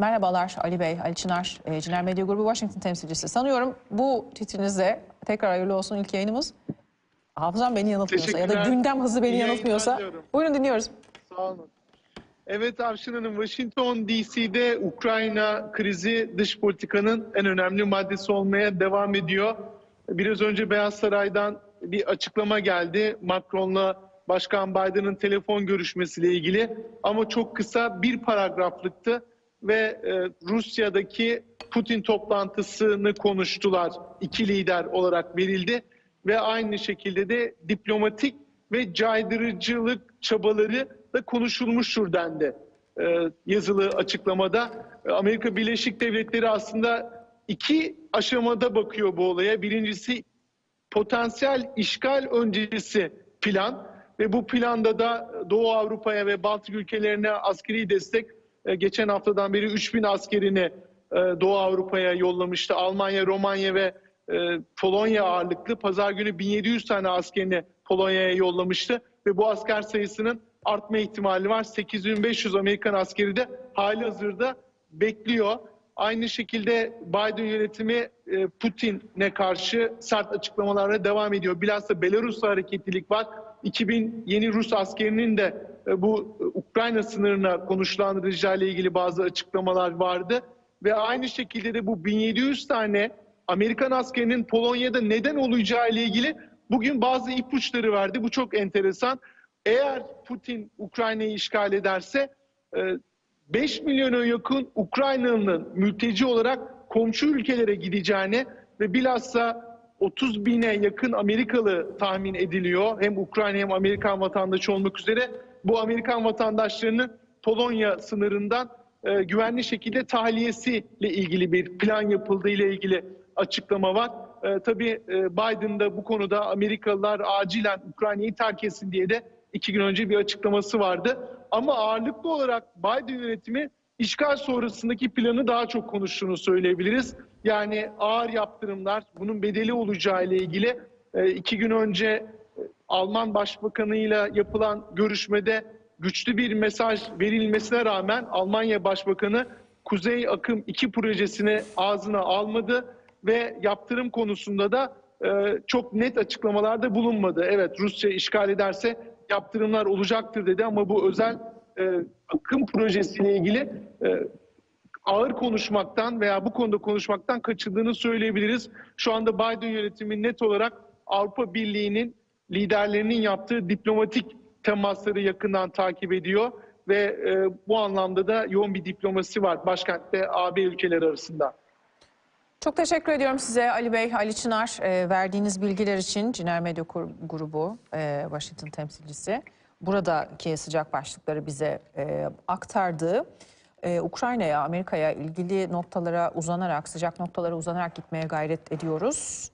Merhabalar Ali Bey, Ali Çınar, e, Ciner Medya Grubu Washington temsilcisi. Sanıyorum bu titrinizde tekrar hayırlı olsun ilk yayınımız. Hafızam beni yanıltmıyorsa ya da gündem hızı beni İyi yanıltmıyorsa. Buyurun dinliyoruz. Sağ olun. Evet Avşin Hanım, Washington DC'de Ukrayna krizi dış politikanın en önemli maddesi olmaya devam ediyor. Biraz önce Beyaz Saray'dan bir açıklama geldi. Macron'la Başkan Biden'ın telefon görüşmesiyle ilgili ama çok kısa bir paragraflıktı ve e, Rusya'daki Putin toplantısını konuştular. İki lider olarak verildi ve aynı şekilde de diplomatik ve caydırıcılık çabaları da konuşulmuştur dendi e, yazılı açıklamada. Amerika Birleşik Devletleri aslında iki aşamada bakıyor bu olaya. Birincisi potansiyel işgal öncesi plan ve bu planda da Doğu Avrupa'ya ve Baltık ülkelerine askeri destek e, geçen haftadan beri 3000 askerini e, Doğu Avrupa'ya yollamıştı. Almanya, Romanya ve e, Polonya ağırlıklı pazar günü 1700 tane askerini Polonya'ya yollamıştı ve bu asker sayısının artma ihtimali var. 8500 Amerikan askeri de hali hazırda bekliyor. Aynı şekilde Biden yönetimi e, Putin'e karşı sert açıklamalarla devam ediyor. Bilhassa Belarus'ta hareketlilik var. 2000 yeni Rus askerinin de e, bu Ukrayna sınırına konuşlandırılacağı ile ilgili bazı açıklamalar vardı. Ve aynı şekilde de bu 1700 tane Amerikan askerinin Polonya'da neden olacağı ile ilgili bugün bazı ipuçları verdi. Bu çok enteresan. Eğer Putin Ukrayna'yı işgal ederse e, 5 milyona yakın Ukraynalı'nın mülteci olarak komşu ülkelere gideceğini ve bilhassa 30 bine yakın Amerikalı tahmin ediliyor. Hem Ukrayna hem Amerikan vatandaşı olmak üzere bu Amerikan vatandaşlarının Polonya sınırından e, güvenli şekilde tahliyesiyle ilgili bir plan yapıldığı ile ilgili açıklama var. E, tabii e, Biden da bu konuda Amerikalılar acilen Ukrayna'yı terk etsin diye de iki gün önce bir açıklaması vardı. Ama ağırlıklı olarak Biden yönetimi işgal sonrasındaki planı daha çok konuştuğunu söyleyebiliriz. Yani ağır yaptırımlar, bunun bedeli olacağı ile ilgili e, iki gün önce e, Alman Başbakanı'yla yapılan görüşmede güçlü bir mesaj verilmesine rağmen Almanya Başbakanı Kuzey Akım 2 projesini ağzına almadı ve yaptırım konusunda da e, çok net açıklamalarda bulunmadı. Evet Rusya işgal ederse yaptırımlar olacaktır dedi ama bu özel e, akım projesiyle ilgili e, ağır konuşmaktan veya bu konuda konuşmaktan kaçındığını söyleyebiliriz. Şu anda Biden yönetimi net olarak Avrupa Birliği'nin liderlerinin yaptığı diplomatik temasları yakından takip ediyor ve e, bu anlamda da yoğun bir diplomasi var başkentte AB ülkeleri arasında. Çok teşekkür ediyorum size Ali Bey, Ali Çınar e, verdiğiniz bilgiler için Ciner Medya Grubu e, Washington temsilcisi. Buradaki sıcak başlıkları bize e, aktardı. E, Ukrayna'ya, Amerika'ya ilgili noktalara uzanarak, sıcak noktalara uzanarak gitmeye gayret ediyoruz.